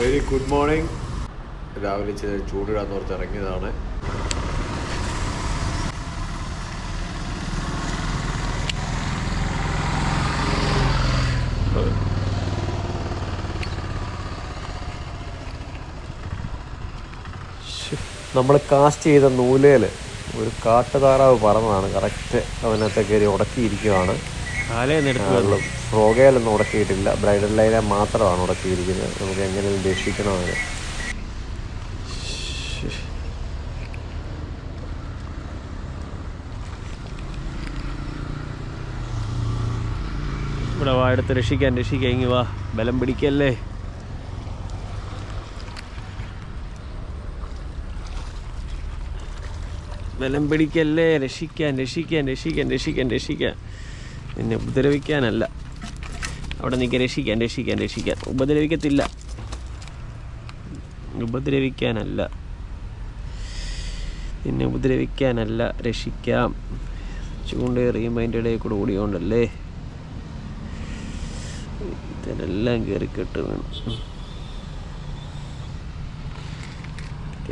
Very good morning രാവിലെ ഇച്ചിരി ചൂടിടാന്ന് ഓർത്ത് ഇറങ്ങിയതാണ്. നമ്മൾ കാസ്റ്റ് ചെയ്ത നൂലേൽ ഒരു കാട്ടുതാറാവ് പറന്നതാണ്. കറക്റ്റ് അവനകത്തെ കയറി ഉടക്കിയിരിക്കുകയാണ്. ഫ്രോഗയിലൊന്നും ഉടക്കിയിട്ടില്ല. ബ്രൈഡൽ ലൈനെ മാത്രമാണ് ഉടക്കിയിരിക്കുന്നത്. നമുക്ക് എങ്ങനെ രക്ഷിക്കണം അതിനെ ഇവിടെ വാ എടുത്ത് രക്ഷിക്കാൻ രക്ഷിക്കാൻ. ഇങ്ങി വാ. ബലം പിടിക്കല്ലേ? ബലം പിടിക്കല്ലേ? രക്ഷിക്കാൻ രക്ഷിക്കാൻ രക്ഷിക്കാൻ രക്ഷിക്കാൻ രക്ഷിക്കാൻ. നിന്നെ ഉപദ്രവിക്കാനല്ല. അവിടെ നിൽക്കുക രക്ഷിക്കാൻ രക്ഷിക്കാൻ രക്ഷിക്കാൻ. ഉപദ്രവിക്കത്തില്ല. ഉപദ്രവിക്കാനല്ല. നിന്നെ ഉപദ്രവിക്കാനല്ല രക്ഷിക്കാം. ചൂണ്ടേറിയുമ്പോൾ അതിന്റെ ഇടയിൽ കൂടെ ഓടിയോണ്ടല്ലേ? ഇതിനെല്ലാം കയറി കെട്ട്. വേണം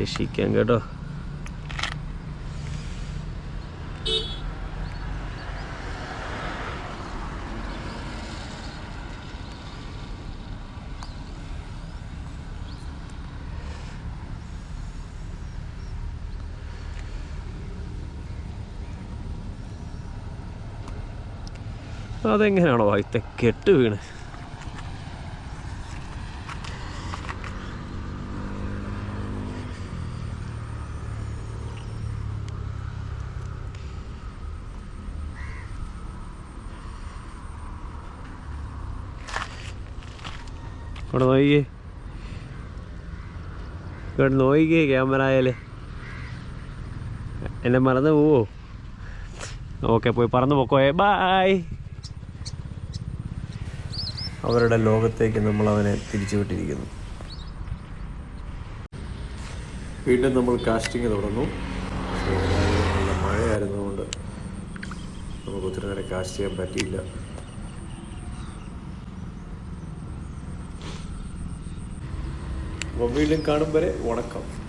രക്ഷിക്കാം കേട്ടോ. അതെങ്ങനെയാണോ വായത്തെ കെട്ട് വീണ്. ഇവിടെ നോക്കിക്കേ. ഇവിടെ നോക്കിക്കേ ക്യാമറ എന്നെ മറന്നു പോവോ? ഓക്കെ പോയി പറന്ന് പോക്കോയെ. ബായ്. അവരുടെ ലോകത്തേക്ക് നമ്മൾ അവനെ തിരിച്ചുവിട്ടിരിക്കുന്നു. വീണ്ടും നമ്മൾ കാസ്റ്റിംഗ് തുടങ്ങും. നല്ല മഴയായിരുന്നതുകൊണ്ട് നമുക്ക് ഒത്തിരി നേരം കാസ്റ്റ് ചെയ്യാൻ പറ്റിയില്ല. വീണ്ടും കാണും വരെ വണക്കം.